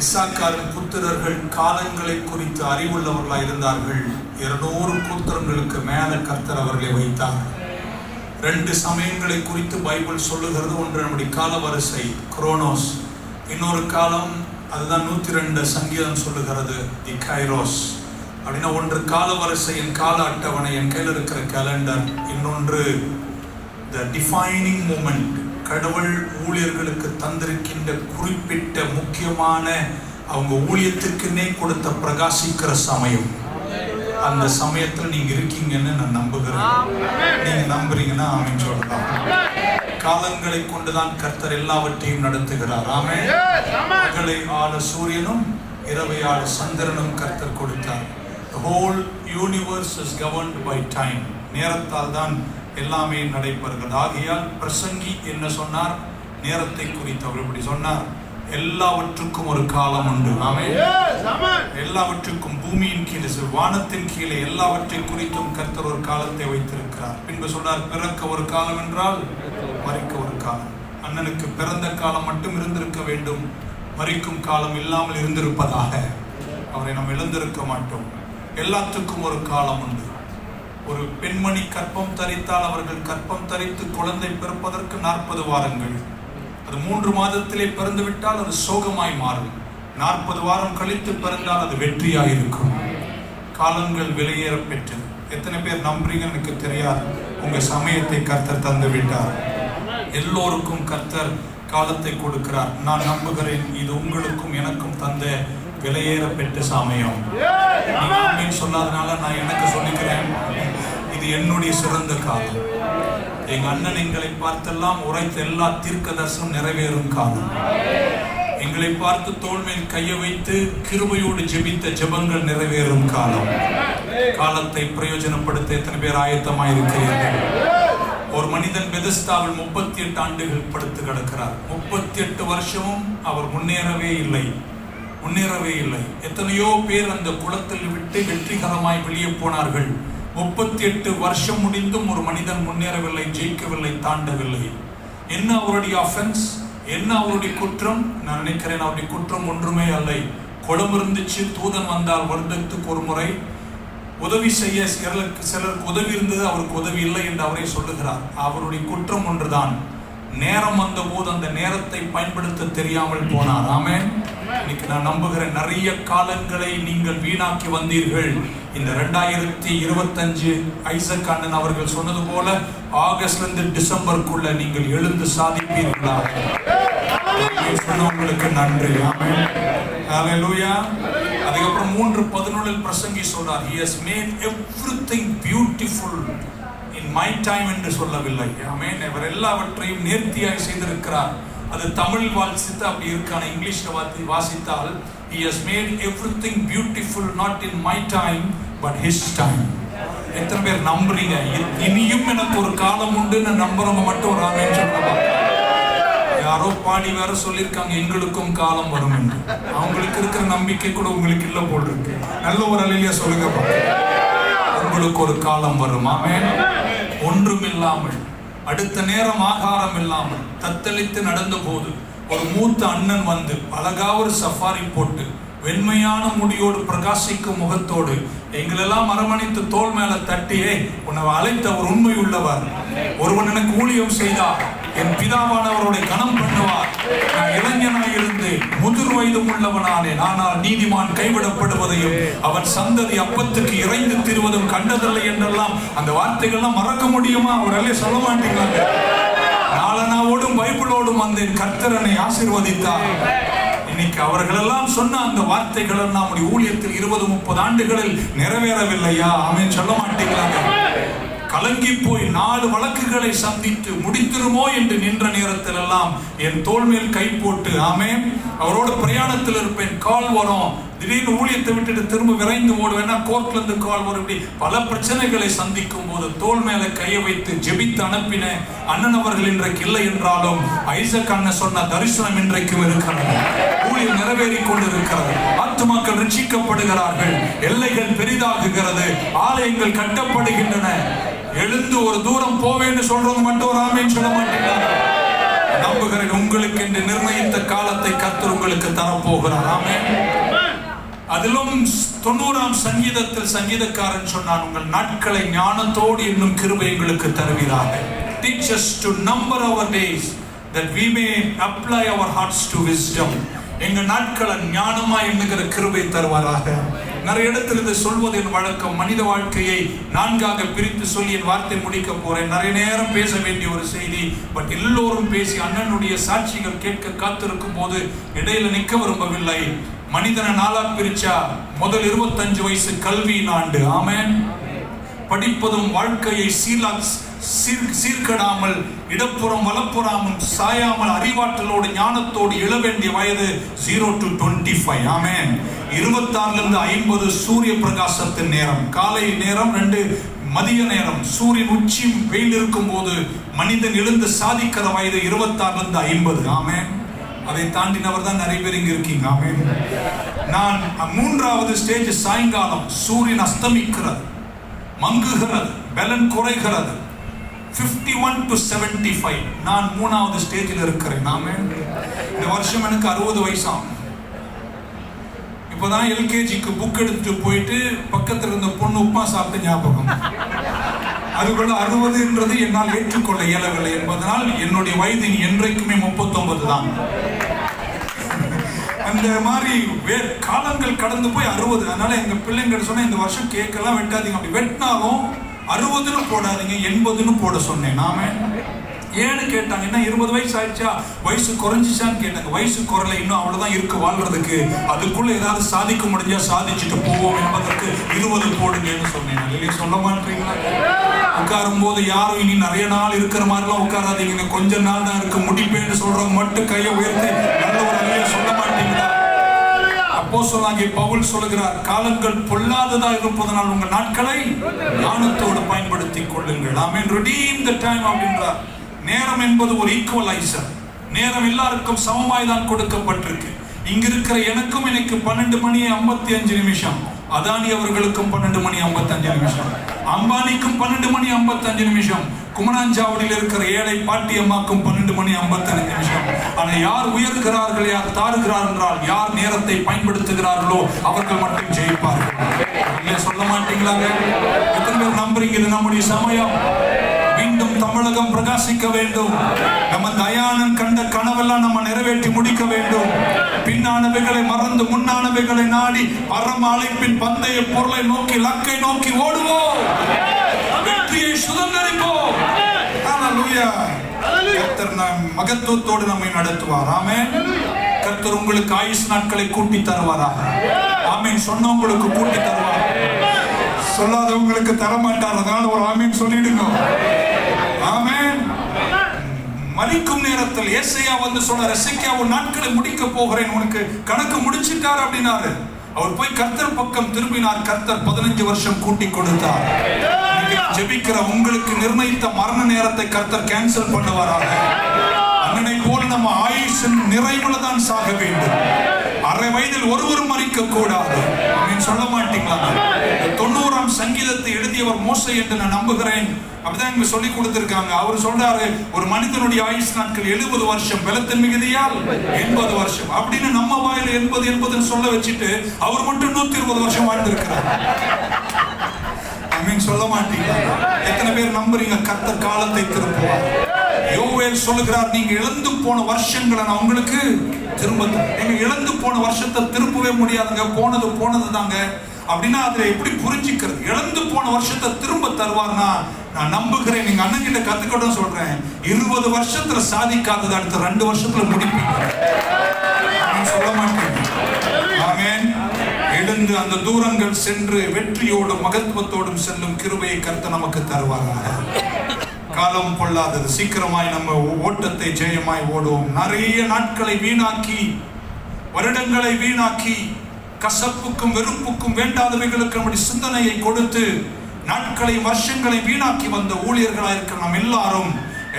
இசாக்காரின் புத்திரர்கள் காலங்களை குறித்து அறிவுள்ளவர்களாக இருந்தார்கள். இருநூறு புத்திரங்களுக்கு மேல கர்த்தர் அவர்களை வைத்தார். ரெண்டு சமயங்களை குறித்து பைபிள் சொல்லுகிறது. ஒன்று நம்முடைய கால வரிசை குரோனோஸ். இன்னொரு காலம் அதுதான் நூத்தி ரெண்டு சங்கீதம் சொல்லுகிறது தி கைரோஸ். அப்படின்னா ஒன்று கால வரிசை என் கால அட்டவணை என் கையில் இருக்கிற கேலண்டர் இன்னொன்று த டிஃபைனிங் மூமெண்ட் கடவுள் ஊழியர்களுக்கு தந்திருக்கின்ற குறிப்பிட்ட முக்கியமான அவங்க ஊழியத்திற்குன்னே கொடுத்த பிரகாசிக்கிற சமயம். அந்த சமயத்துல நீங்க இருக்கீங்கன்னு நான் நம்புகிறேன். நீங்க நம்புறீங்கன்னா அவன் சொல்லலாம். காலங்களை கொண்டுதான் கர்த்தர் எல்லாவற்றையும் நடத்துகிறார். ஆமென். பகலை ஆள சூரியனும் இரவை ஆள சந்திரனும் கர்த்தர் கொடுத்தார். Whole universe is governed by time நேரத்தால் தான் எல்லாமே நடைபெறுகிறது ஆகையால் பிரசங்கி என்ன சொன்னார் நேரத்தை குறித்து அவர் இப்படி சொன்னார். எல்லாவற்றுக்கும் ஒரு காலம் உண்டு. ஆமென். எல்லாவற்றுக்கும் பூமியின் கீழே வானத்தின் கீழே எல்லாவற்றை குறித்தும் கர்த்தர் ஒரு காலத்தை வைத்திருக்கிறார். பின்பு சொன்னார் பிறக்க ஒரு காலம் என்றால் மறிக்க ஒரு காலம். அண்ணனுக்கு பிறந்த காலம் மட்டும் இருந்திருக்க வேண்டும். மறிக்கும் காலம் இல்லாமல் இருந்திருப்பதாக அவரை நாம் இழந்திருக்க மாட்டோம். எல்லாத்துக்கும் ஒரு காலம் உண்டு. ஒரு பெண்மணி கற்பம் தரித்தால் அவர்கள் கற்பம் தரித்து குழந்தை பிறப்பதற்கு நாற்பது வாரங்கள். அது மூன்று மாதத்திலே பிறந்துவிட்டால் அது சோகமாய் மாறும். நாற்பது வாரம் கழித்து பிறந்தால் அது வெற்றியாக இருக்கும். காலங்கள் விலையேற பெற்று எத்தனை பேர் நம்புறீங்க எனக்கு தெரியாது. உங்க சமயத்தை கர்த்தர் தந்து விட்டார் எல்லோருக்கும் கர்த்தர் காலத்தை கொடுக்கிறார். நான் நம்புகிறேன் இது உங்களுக்கும் எனக்கும் தந்த விலையேற பெற்ற சமயம். சொல்லாதனால நான் எனக்கு சொல்லிக்கிறேன். இது என்னுடைய சிறந்த காலம். எங்க அண்ணன் எங்களை பார்த்தெல்லாம் உரைத்த எல்லா தீர்க்க தரிசனம் நிறைவேறும் காலம். எங்களை பார்த்து தோல்மையில் கைய கையை வைத்து கிருபையோடு ஜெபித்த ஜெபங்கள் நிறைவேறும் காலம். காலத்தை பிரயோஜனப்படுத்த எத்தனை பேர் ஆயத்தமாக இருக்கிறீர்கள் ஒரு மனிதன் பெதஸ்தாவில் முப்பத்தி எட்டு ஆண்டுகள் படுத்து கிடக்கிறார். முப்பத்தி எட்டு வருஷமும் அவர் முன்னேறவே இல்லை. முன்னேறவே இல்லை. எத்தனையோ பேர் அந்த குளத்தில் விட்டு வெற்றிகரமாய் வெளியே போனார்கள். முப்பத்தி எட்டு வருஷம் முடிந்தும் ஒரு மனிதன் முன்னேறவில்லை ஜெயிக்கவில்லை தாண்டவில்லை. என்ன அவருடைய அஃபென்ஸ் என்ன அவருடைய குற்றம்? நான் நினைக்கிறேன் அவருடைய குற்றம் ஒன்றுமே அல்ல. குளம் இருந்துச்சு தூதன் வந்தால் வருடத்துக்கு ஒரு முறை. உதவி செய்ய சிலருக்கு சிலருக்கு உதவி இருந்தது அவருக்கு உதவி இல்லை என்று அவரே சொல்லுகிறார். அவருடைய குற்றம் ஒன்றுதான். நேரம் வந்த போது அந்த நேரத்தை பயன்படுத்த தெரியாமல் போனார். ஆமென். இன்னைக்கு நான் நம்புகிறேன் நிறைய காலங்களை நீங்கள் வீணாக்கி வந்தீர்கள். இந்த ரெண்டாயிரத்தி இருபத்தஞ்சு ஐசக் அண்ணன் அவர்கள் சொன்னது போல ஆகஸ்ட்ல இருந்து டிசம்பருக்குள்ள நீங்கள் எழுந்து சாதிப்பீர்களா? சொன்னவங்களுக்கு நன்றி. ஆமென். ஹalleluya அதுக்கப்புறம் மூன்று பதினொன்றில் பிரசங்கி சொல்றார் he has made everything beautiful. in my time என்று சொல்லவில்லை. அமேன் அவர் எல்லாவற்றையும் நேர்த்தியாக செய்திருக்கிறார். அது தமிழ் வாசித்து அப்படி இருக்கான இங்கிலீஷில் வாசி வாசித்தால் he has made everything beautiful not in my time but his time எத்தனை பேர் நம்புறீங்க? இ- இனியும் எனக்கு ஒரு காலம் உண்டுன்னு நம்புறவங்க மட்டும் ஒரு ஆமென் சொல்லலாம் யாரோ பாடி வேற சொல்லியிருக்காங்க எங்களுக்கும் காலம் வரும் என்று. அவங்களுக்கு இருக்கிற நம்பிக்கை கூட உங்களுக்கு இல்ல போல் இருக்கு. நல்ல ஒரு அலையில சொல்லுங்க உங்களுக்கு ஒரு காலம் வரும். ஆமென். ஒன்றுமில்லாமல் அடுத்த நேரம் ஆகாரம் இல்லாமல் தத்தளித்து நடந்த போது ஒரு மூத்த அண்ணன் வந்து அழகா ஒரு சஃபாரி போட்டு வெண்மையான முடியோடு பிரகாசிக்கும் முகத்தோடு எங்களெல்லாம் அரவணைத்து தோள் மேல தட்டியே உன்னை அழைத்த ஒரு உண்மை உள்ளவர் ஒருவன் எனக்கு ஊழியம் செய்தார் என் பிதாவானவருடைய கணம் பண்ணுவார். நான் இளைஞனாய் இருந்து முதிர் வயதும் உள்ளவனானேன் ஆனால் நீதிமான் கைவிடப்படுவதையும் அவன் சந்ததி அப்பத்துக்கு இறைந்து திருவதும் கண்டதில்லை என்றெல்லாம் அந்த வார்த்தைகள்லாம் மறக்க முடியுமா? அவராலே சொல்ல மாட்டேங்கிறாங்க நாளனாவோடும் பைபிளோடும் வந்தேன் கர்த்தரனை ஆசிர்வதித்தார். இன்னைக்கு அவர்களெல்லாம் சொன்ன அந்த வார்த்தைகள் நம்முடைய ஊழியத்தில் இருபது முப்பது ஆண்டுகளில் நிறைவேறவில்லையா? அவன் சொல்ல மாட்டீங்களாங்க கலங்கி போய் நாலு வழக்குகளை சந்தித்து முடித்திருமோ என்று நின்ற நேரத்தில் எல்லாம் என் தோல் மேல் கை போட்டு ஆமே அவரோட பிரயாணத்தில் இருப்பேன். கால் வரும். திடீர்னு ஊழியத்தை விட்டுட்டு திரும்ப விரைந்து ஓடுவேன்னா கோர்ட்ல இருந்து கால் வரும். இப்படி பல பிரச்சனைகளை சந்திக்கும் போது தோள் மேல கையை வைத்து ஜெபித்து அனுப்பின அண்ணன் அவர்கள் இன்றைக்கு இல்லை என்றாலும் ஐசக் அண்ணன் சொன்ன தரிசனம் இன்றைக்கும் இருக்கிறது ஊழியம் நிறைவேறி கொண்டிருக்கிறது ஆத்துமாக்கள் ரட்சிக்கப்படுகிறார்கள். எல்லைகள் பெரிதாகுகிறது. ஆலயங்கள் கட்டப்படுகின்றன. எழுந்து ஒரு தூரம் போவேன்னு சொல்றது மட்டும் ஒரு ஆமேன்னு சொல்ல மாட்டேங்கிறாங்க நம்புகிறேன் உங்களுக்கு என்று நிர்ணயித்த காலத்தை கர்த்தர் உங்களுக்கு தரப்போகிறார். ஆமே அதிலும் தொண்ணூறாம் சங்கீதத்தில் சங்கீதக்காரன் சொன்னான் உங்கள் நாட்களை ஞானத்தோடு இன்னும் கிருபை எங்களுக்கு தருவீராக. Teach us to number our days days that we may apply our hearts to wisdom. எங்க நாட்களை ஞானமா எண்ணுகிற கிருபை தருவாராக. நிறைய இடத்துல இருந்து சொல்வது என் வழக்கம் மனித வாழ்க்கையை நான்காக பிரித்து சொல்லி என் வார்த்தை முடிக்க போறேன். நிறைய நேரம் பேச வேண்டிய ஒரு செய்தி பட் எல்லோரும் பேசி அண்ணனுடைய சாட்சிகள் கேட்க காத்திருக்கும் போது இடையில நிற்க விரும்பவில்லை. மனிதனை நாளா பிரிச்சா முதல் இருபத்தஞ்சு வயசு கல்வியின் ஆண்டு. ஆமேன். படிப்பதும் வாழ்க்கையை சீலா சீர் சீர்கடாமல் இடப்புறம் வலப்புறாமல் சாயாமல் அறிவாற்றலோடு ஞானத்தோடு எழ வேண்டிய வயது ஜீரோ டு டுவெண்ட்டி ஃபைவ் ஆமேன் இருபத்தாறுலேருந்து ஐம்பது சூரிய பிரகாசத்தின் நேரம். காலை நேரம் ரெண்டு மதிய நேரம். சூரியன் உச்சி வெயில் இருக்கும் போது மனிதன் எழுந்து சாதிக்கிற வயது இருபத்தாறுலேருந்து ஐம்பது. ஆமேன் அதை தாண்டினவர் தான் நிறைய பேர் இங்க இருக்கீங்க. ஆமே நான் மூன்றாவது ஸ்டேஜ் சாயங்காலம். சூரியன் அஸ்தமிக்கிறது மங்குகிறது பலன் குறைகிறது. 51 ஒன் டு செவன்டி ஃபைவ் நான் மூணாவது ஸ்டேஜில் இருக்கிறேன். நாம இந்த வருஷம் எனக்கு அறுபது வயசாகும். இப்போதான் எல்கேஜிக்கு புக் எடுத்துட்டு போயிட்டு பக்கத்தில் இருந்த பொண்ணு உப்பா சாப்பிட்டு ஞாபகம். அதுக்குள்ள அறுபதுன்றது என்னால் ஏற்றுக்கொள்ள இயலவில்லை என்பதனால் என்னுடைய வயது என்றைக்குமே முப்பத்தொன்பது தான். அந்த மாதிரி வே காலங்கள் கடந்து போய் அறுபது. அதனால எங்க பிள்ளைங்க சொன்னா இந்த வருஷம் கேக்கெல்லாம் வெட்டாதீங்க. அப்படி வெட்டினாலும் அறுபதுன்னு போடாதீங்க எண்பதுன்னு போட சொன்னேன். நாம ஏன்னு கேட்டாங்க என்ன இருபது வயசு ஆயிடுச்சா வயசு குறைஞ்சிச்சான்னு கேட்டாங்க. வயசு குறையில இன்னும் அவ்வளவுதான் இருக்கு வாழ்றதுக்கு. அதுக்குள்ள ஏதாவது சாதிக்க முடிஞ்சா சாதிச்சுட்டு போவோம் என்பதற்கு இருபது போடுங்கன்னு சொன்னேன். இல்லையா சொல்ல மாட்டீங்களா? உட்காரும் போது யாரும் இனி நிறைய நாள் இருக்கிற மாதிரிலாம் உட்காராதீங்க. கொஞ்ச நாள் தான் இருக்கு. முடிப்பேன்னு சொல்றவங்க மட்டும் கையை உயர்த்தி நல்ல ஒரு அல்லையா சொல்ல மாட்டீங்களா? அப்போ சொல்லாங்க பவுல் சொல்லுகிறார் காலங்கள் பொல்லாததா இருப்பதனால் உங்கள் நாட்களை ஞானத்தோடு பயன்படுத்தி கொள்ளுங்கள். ஆமென். டீம் த டைம் அப்படின்றார். நேரம் என்பது ஒரு ஈக்குவலைசர் நேரம் எல்லாருக்கும் சமமாய் தான் கொடுக்கப்பட்டிருக்கு. இங்க இருக்கிற எனக்கும் எனக்கு பன்னெண்டு மணி ஐம்பத்தி அஞ்சு நிமிஷம். அதானி அவர்களுக்கும் பன்னெண்டு மணி ஐம்பத்தஞ்சு நிமிஷம். அம்பானிக்கும் பன்னெண்டு மணி ஐம்பத்தஞ்சு நிமிஷம். குமராஞ்சாவடியில் இருக்கிற ஏழை பாட்டி அம்மாக்கும் பன்னெண்டு மணி ஐம்பத்தஞ்சு நிமிஷம். ஆனால் யார் உயர்கிறார்கள் யார் தாருகிறார் என்றால் யார் நேரத்தை பயன்படுத்துகிறார்களோ அவர்கள் மட்டும் ஜெயிப்பார்கள். சொல்ல மாட்டீங்களாங்க? எத்தனை பேர் நம்புறீங்க? இது நம்முடைய சமயம். மீண்டும் தமிழகம் பிரகாசிக்க வேண்டும். நம்ம தயானன் கண்ட கனவெல்லாம் நம்ம நிறைவேற்றி முடிக்க வேண்டும். பின்னானவைகளை மறந்து முன்னானவைகளை நாடி பரம அழைப்பின் பந்தய பொருளை நோக்கி லக்கை நோக்கி ஓடுவோம். வெற்றியை சுதந்திரிப்போம். கர்த்தர் நம் மகத்துவத்தோடு நம்மை நடத்துவார். ஆமே கர்த்தர் உங்களுக்கு ஆயுஷ் நாட்களை கூட்டி தருவாராக. ஆமீன். சொன்னவங்களுக்கு கூட்டி தருவார் சொல்லாதவங்களுக்கு தர மாட்டார் அதனால ஒரு ஆமீன் சொல்லிடுங்க. மறிக்கும் நேரத்தில் ஏசையா வந்து சொன்னார் எசைக்கா உன் நாட்களை முடிக்க போகிறேன். உனக்கு கணக்கு முடிச்சிட்டார் அப்படின்னாரு. அவர் போய் கர்த்தர் பக்கம் திரும்பினார். கர்த்தர் பதினஞ்சு வருஷம் கூட்டி கொடுத்தார். ஜெபிக்கிற உங்களுக்கு நிர்ணயித்த மரண நேரத்தை கர்த்தர் கேன்சல் பண்ணுவாராக. அண்ணனை போல நம்ம ஆயுஷின் நிறைவுல தான் சாக வேண்டும். அரை வயதில் ஒருவரும் மறிக்க கூடாது நீங்க சொல்ல மாட்டீங்களா? தொண்ணூறாம் சங்கீதத்தை எழுதியவர் மோசை என்று நான் நம்புகிறேன். அப்படிதான் இங்க சொல்லி கொடுத்திருக்காங்க. அவர் சொல்றாரு ஒரு மனிதனுடைய ஆயுஷ் நாட்கள் எழுபது வருஷம் பலத்தின் மிகுதியால் எண்பது வருஷம். அப்படின்னு நம்ம வாயில எண்பது எண்பதுன்னு சொல்ல வச்சுட்டு அவர் மட்டும் நூத்தி இருபது வருஷம் வாழ்ந்திருக்கிறார். அமீன் சொல்ல மாட்டீங்களா? எத்தனை பேர் நம்புறீங்க? கத்த காலத்தை திருப்புவார். யோவேல் சொல்லுகிறார் நீங்க இழந்து போன வருஷங்களை நான் உங்களுக்கு திரும்ப தரேன். நீங்க இழந்து போன வருஷத்தை திருப்பவே முடியாதுங்க. போனது போனது தாங்க அப்படின்னா அதுல எப்படி புரிஞ்சுக்கிறது? இழந்து போன வருஷத்தை திரும்ப தருவார்னா நான் நம்புகிறேன். நீங்க அண்ணன் கிட்ட கத்துக்கட்டும் சொல்றேன். இருபது வருஷத்துல சாதிக்காதது அடுத்த ரெண்டு வருஷத்துல முடிப்பீங்க சொல்ல மாட்டேன். எழுந்து அந்த தூரங்கள் சென்று வெற்றியோடும் மகத்துவத்தோடும் செல்லும் கிருபையை கருத்து நமக்கு தருவாராக. காலம் கொள்ளாதது. சீக்கிரமாய் நம்ம ஓட்டத்தை ஜெயமாய் ஓடுவோம். நிறைய நாட்களை வீணாக்கி வருடங்களை வீணாக்கி கசப்புக்கும் வெறுப்புக்கும் வேண்டாதவைகளுக்கு நம்முடைய சிந்தனையை கொடுத்து நாட்களை வருஷங்களை வீணாக்கி வந்த ஊழியர்களாக இருக்கிற நாம் எல்லாரும்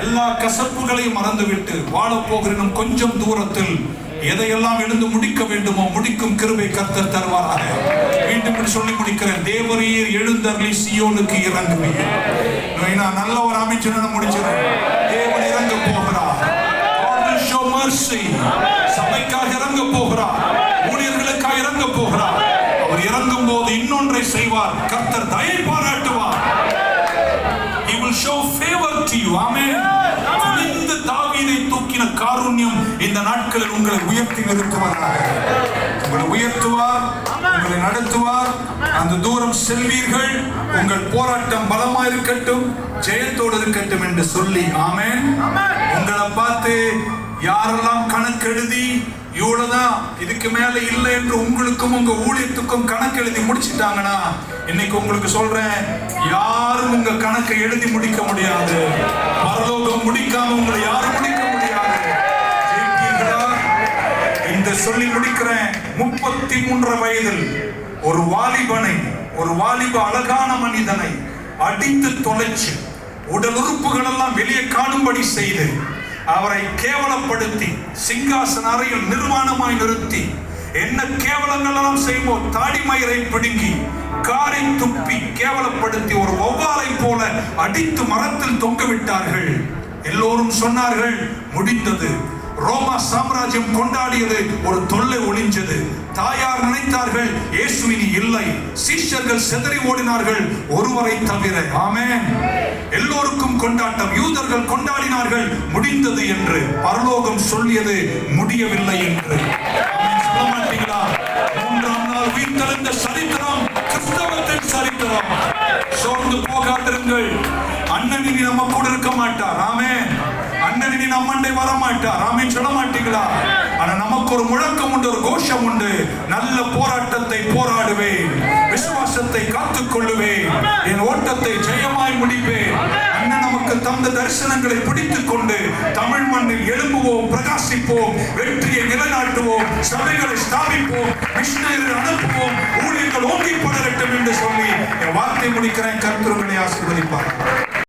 எல்லா கசப்புகளையும் மறந்துவிட்டு வாழப்போகிற நம் கொஞ்சம் தூரத்தில் எதையெல்லாம் எழுந்து முடிக்க வேண்டுமோ முடிக்கும் கிருபை கர்த்தர் தருவாராக. மீண்டும் இப்படி சொல்லி முடிக்கிறேன். தேவரீர் எழுந்தருளி சியோனுக்கு இறங்குவீர். நான் நல்ல ஒரு அமைச்சர் முடிச்சிடறேன் தேவன் இறங்க போகிறார். சபைக்காக இறங்க போகிறார். ஊழியர்களுக்காக இறங்க போகிறார். அவர் இறங்கும் போது இன்னொன்றை செய்வார். கர்த்தர் தயை பாராட்டுவார். He will show favor to you. Amen. தாவீதை காருண்யம் இந்த நாட்களில் உங்களை உயர்த்தி நிறுத்துவதாக உங்களை உயர்த்துவார் உங்களை நடத்துவார். அந்த தூரம் செல்வீர்கள். உங்கள் போராட்டம் பலமா இருக்கட்டும் ஜெயத்தோடு இருக்கட்டும் என்று சொல்லி ஆமேன். உங்களை பார்த்து யாரெல்லாம் கணக்கு எழுதி இவ்வளவுதான் இதுக்கு மேல இல்லை என்று உங்களுக்கும் உங்க ஊழியத்துக்கும் கணக்கு எழுதி முடிச்சிட்டாங்கன்னா இன்னைக்கு உங்களுக்கு சொல்றேன் யாரும் உங்க கணக்கை எழுதி முடிக்க முடியாது. பரலோகம் முடிக்காம உங்களை யாரும் முடிக்க முடியாது ஜெயிப்பீர்களா? இந்த சொல்லி முடிக்கிறேன் முப்பத்தி மூன்று வயதில் ஒரு வாலிபனை ஒரு வாலிப அழகான மனிதனை அடித்து தொலைச்சு உடல் உறுப்புகள் எல்லாம் வெளியே காணும்படி செய்து அவரை கேவலப்படுத்தி சிங்காசன அறையில் நிர்வாணமாய் நிறுத்தி என்ன கேவலங்கள் எல்லாம் செய்வோம் தாடிமயிரை பிடுங்கி காரை துப்பி கேவலப்படுத்தி ஒரு ஒவ்வாலை போல அடித்து மரத்தில் தொங்க விட்டார்கள். எல்லோரும் சொன்னார்கள் முடிந்தது. ரோமா சாம்ராஜ்யம் கொண்டாடியது ஒரு தொல்லை ஒளிஞ்சது தாயார் நினைத்தார்கள் இயேசுவினி இல்லை. சீஷர்கள் செதறி ஓடினார்கள் ஒருவரை தவிர. ஆமே எல்லோருக்கும் கொண்டாட்டம். யூதர்கள் கொண்டாடினார்கள் முடிந்தது என்று. பரலோகம் சொல்லியது முடியவில்லை என்று. சொல்ல மாட்டீங்களா? மூன்றாம் நாள் உயிர்த்தெழுந்த சரித்திரம் கிறிஸ்தவத்தின் சரித்திரம். சோர்ந்து போகாதிருங்கள். அண்ணன் இனி நம்ம கூட இருக்க மாட்டார். ஆமே அண்ணன் இனி நம்மண்டை வரமாட்டார் சொல்ல மாட்டீங்களா ஆனா நமக்கு ஒரு முழக்கம் உண்டு ஒரு கோஷம் உண்டு. நல்ல போராட்டத்தை போராடுவேன். விசுவாசத்தை காத்துக் கொள்ளுவேன். என் ஓட்டத்தை ஜெயமாய் முடிப்பேன். அண்ணன் நமக்கு தந்த தரிசனங்களை பிடித்துக் கொண்டு தமிழ் மண்ணில் எழும்புவோம் பிரகாசிப்போம் வெற்றியை நிலைநாட்டுவோம் சபைகளை ஸ்தாபிப்போம் மிஷினரிகள் அனுப்புவோம் ஊழியர்கள் ஓங்கி படரட்டும் என்று சொல்லி என் வார்த்தை முடிக்கிறேன். கருத்துருங்களை ஆசீர்வதிப்பார்.